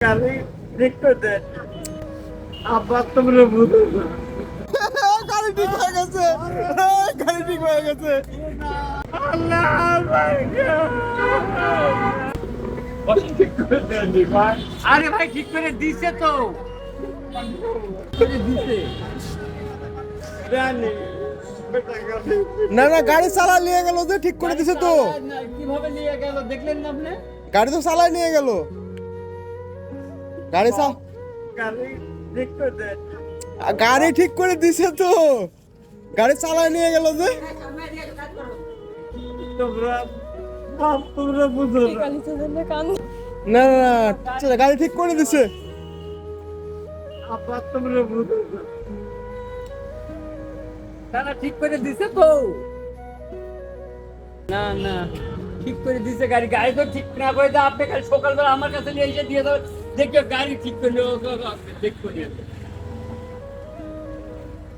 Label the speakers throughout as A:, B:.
A: গাড়ি ঠিক দেন আবার তোমরা বুঝো না।
B: গাড়ি ঠিক হয়ে গেছে গাড়ি ঠিক হয়ে গেছে
A: আল্লাহ আমার God! ঠিক করে দেন রে ভাই।
C: আরে ভাই ঠিক করে দিছে তো দিছে
A: গাড়ি
B: না না গাড়ি চালা নিয়ে গেল যে ঠিক করে দিছে তো
C: না, কীভাবে নিয়ে গেল দেখলেন না আপনি
B: গাড়ি তো চালাই নিয়ে গেল গাড়ি চা
A: গাড়ি ঠিক করে
B: গাড়ি ঠিক করে দিছে তো। গাড়ি চালাই নিয়ে গেল যে।
A: না।
B: না গাড়ি ঠিক করে দিছে।
A: না।
C: ঠিক করে দিছে তো। না না ঠিক করে দিছে গাড়ি। গাড়ি তো ঠিক না করে আপনি খালি সকালবেলা আমার কাছে নিয়ে এসে দিয়ে দেবেন দেখবে গাড়ি ঠিক করে ঠিক করে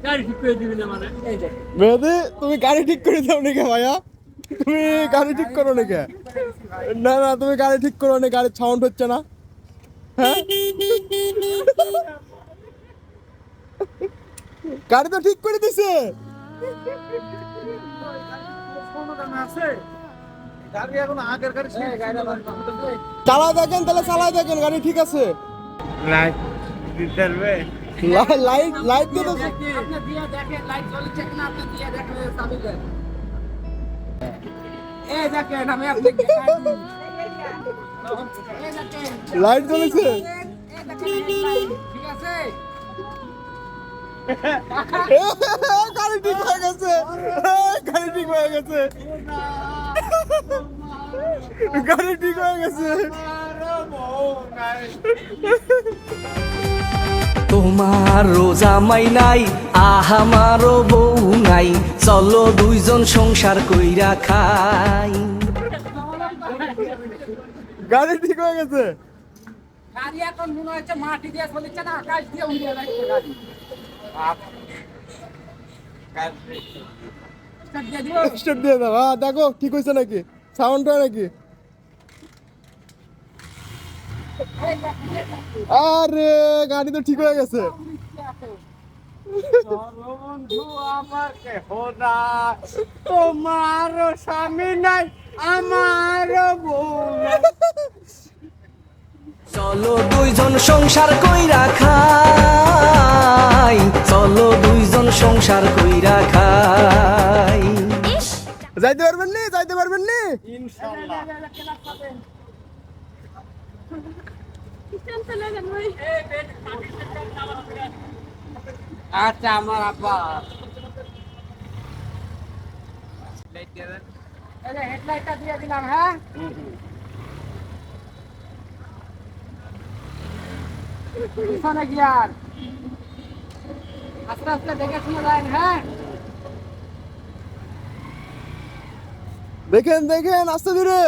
C: গাড়ি ঠিক করে দিবি না মানে? এই
B: তুমি গাড়ি ঠিক করে দাও নাকি ভাইয়া? তুমি গাড়ি ঠিক করো নাকি? না না তুমি গাড়ি ঠিক করো না গাড়ির সাউন্ড হচ্ছে না? হ্যাঁ? গাড়ি তো ঠিক করে দিছে। চালাই দেখেন তাহলে চালাই দেখেন গাড়ি ঠিক আছে।
A: লাইট দিতে
B: লাইট লাইট দিয়ে
C: লাইট জ্বলছে কিনা আপনি দিয়ে দেখেন চাবি দেন। এই দেখেন আমি আপনাকে দেখাই দিই। এই দেখেন
B: লাইট জ্বলেছে।
C: এই দেখেন লাইট, ঠিক আছে?
B: গাড়ি ঠিক হয়ে গেছে। গাড়ি ঠিক হয়ে গেছে। গাড়ি ঠিক হয়ে গেছে।
D: তোমার রোজা মাই নাই আহামারও বউ নাই। চলো দুইজন সংসার কইরা খাই।
B: গাড়ি ঠিক হয়ে গেছে।
C: গাড়ি এখন মনে হচ্ছে মাটি দিয়ে চলেছে না আকাশ দিয়ে উড়িয়ে যাচ্ছে গাড়ি। Start দিয়ে দিবো?
B: স্টেপ দিয়ে দাও। হ্যাঁ দেখো ঠিক হয়েছে নাকি? সাউন্ড হয় নাকি? আরে গাড়ি তো ঠিক হয়ে গেছে।
A: বন্ধু আমার কেহ তোমার স্বামী নাই আমার বউ
D: চলো দুইজন সংসার কইরা খাই। চলো দুইজন সংসার কইরা খাই।
B: যাইতে পারবেন নি? যাইতে পারবেন নি?
A: ইনশাল্লাহ।
C: আচ্ছা আমার আব্বা। হেডলাইটটা দিয়ে দিলাম হ্যাঁ? পিছনে গিয়ার আস্তে আস্তে দেখে শুনে যান হ্যাঁ?
B: দেখেন দেখেন আস্তে ধীরে।